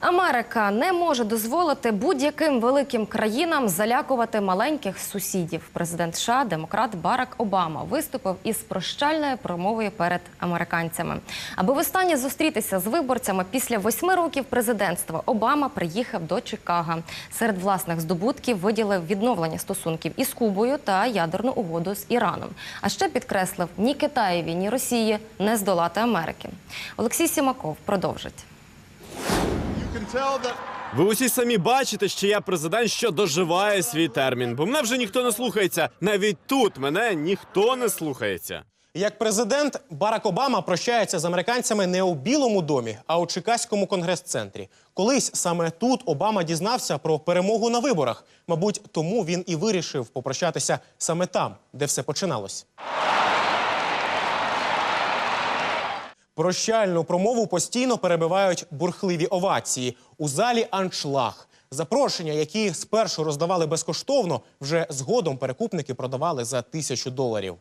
Америка не може дозволити будь-яким великим країнам залякувати маленьких сусідів. Президент США, демократ Барак Обама, виступив із прощальною промовою перед американцями. Аби востаннє зустрітися з виборцями після восьми років президентства, Обама приїхав до Чикаго. Серед власних здобутків виділив відновлення стосунків із Кубою та ядерну угоду з Іраном. А ще підкреслив ні Китаєві, ні Росії не здолати Америки. Олексій Сімаков продовжить. Ви усі самі бачите, що я президент, що доживає свій термін, бо мене вже ніхто не слухається. Навіть тут мене ніхто не слухається. Як президент Барак Обама прощається з американцями не у Білому домі, а у Чикаському конгрес-центрі. Колись саме тут Обама дізнався про перемогу на виборах. Мабуть, тому він і вирішив попрощатися саме там, де все починалось. Прощальну промову постійно перебивають бурхливі овації. У залі аншлаг. Запрошення, які спершу роздавали безкоштовно, вже згодом перекупники продавали за тисячу доларів.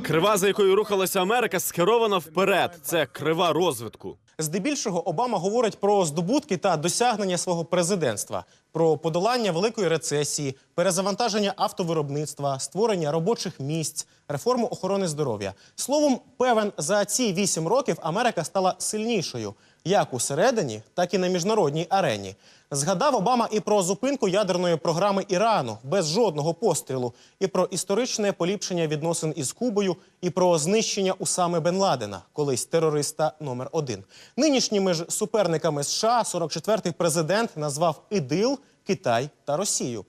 Крива, за якою рухалася Америка, скерована вперед. Це крива розвитку. Здебільшого Обама говорить про здобутки та досягнення свого президентства, про подолання великої рецесії, перезавантаження автовиробництва, створення робочих місць, реформу охорони здоров'я. Словом, певен, за ці вісім років Америка стала сильнішою як усередині, так і на міжнародній арені. Згадав Обама і про зупинку ядерної програми Ірану без жодного пострілу, і про історичне поліпшення відносин із Кубою, і про знищення Усами Бен Ладена, колись терориста номер один. Нинішніми ж суперниками США 44-й президент назвав ІДИЛ, Китай та Росію.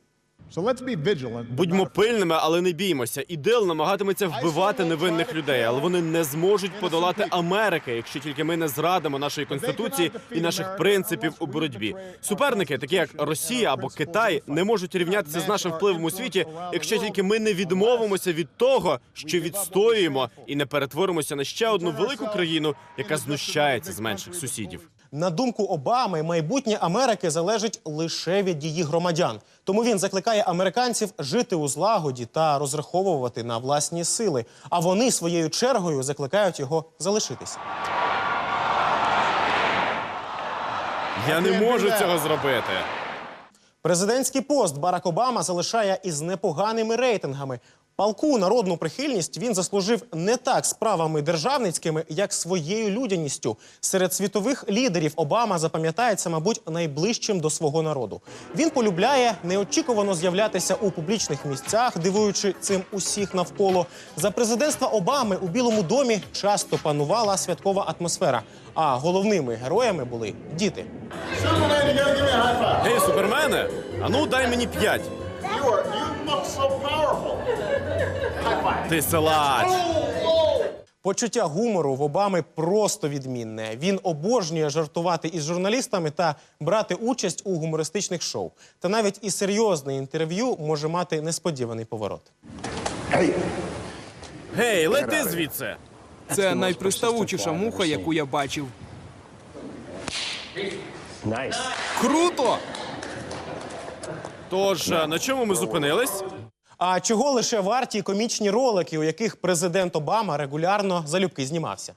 Будьмо пильними, але не біймося. Ідил намагатиметься вбивати невинних людей, але вони не зможуть подолати Америки, якщо тільки ми не зрадимо нашої конституції і наших принципів у боротьбі. Суперники, такі як Росія або Китай, не можуть рівнятися з нашим впливом у світі, якщо тільки ми не відмовимося від того, що відстоюємо, і не перетворимося на ще одну велику країну, яка знущається з менших сусідів. На думку Обами, майбутнє Америки залежить лише від її громадян. Тому він закликає американців жити у злагоді та розраховувати на власні сили. А вони своєю чергою закликають його залишитися. Я не можу цього зробити. Президентський пост Барак Обама залишає із непоганими рейтингами. Палку народну прихильність він заслужив не так справами державницькими, як своєю людяністю. Серед світових лідерів Обама запам'ятається, мабуть, найближчим до свого народу. Він полюбляє неочікувано з'являтися у публічних місцях, дивуючи цим усіх навколо. За президентства Обами у Білому домі часто панувала святкова атмосфера. А головними героями були діти. Гей, супермене, а ну дай мені п'ять. You are, you look so powerful. Ти силач. Почуття гумору в Обами просто відмінне. Він обожнює жартувати із журналістами та брати участь у гумористичних шоу. Та навіть і серйозне інтерв'ю може мати несподіваний поворот. Гей, лети звідси. Це найприставучіша муха, яку я бачив. Круто! Тож е, на чому ми зупинились? А чого лише варті комічні ролики, у яких президент Обама регулярно залюбки знімався?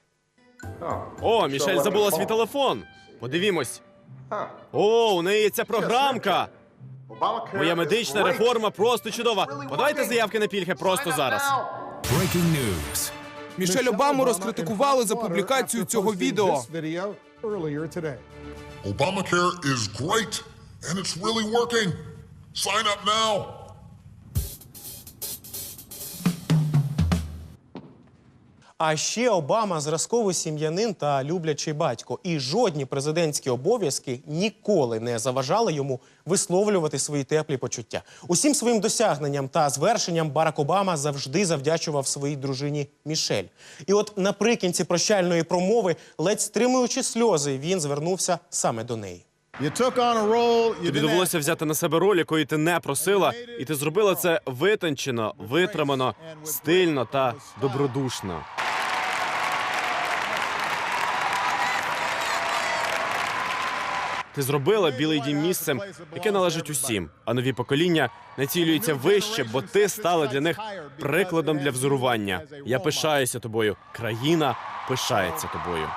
О, Мішель забула свій телефон. Подивімось. О, у неї є ця програмка. Моя медична реформа просто чудова. Подайте заявки на пільги просто зараз. Breaking news. Мішель Обаму розкритикували за публікацію цього відео. Obamacare is great, and it's really working. Sign up now. А ще Обама зразковий сім'янин та люблячий батько. І жодні президентські обов'язки ніколи не заважали йому висловлювати свої теплі почуття. Усім своїм досягненням та звершенням Барак Обама завжди завдячував своїй дружині Мішель. І от наприкінці прощальної промови, ледь стримуючи сльози, він звернувся саме до неї. Тобі довелося взяти на себе роль, якої ти не просила, і ти зробила це витончено, витримано, стильно та добродушно. Ти зробила білий дім місцем, яке належить усім, а нові покоління націлюються вище, бо ти стала для них прикладом для взорування. Я пишаюся тобою. Країна пишається тобою.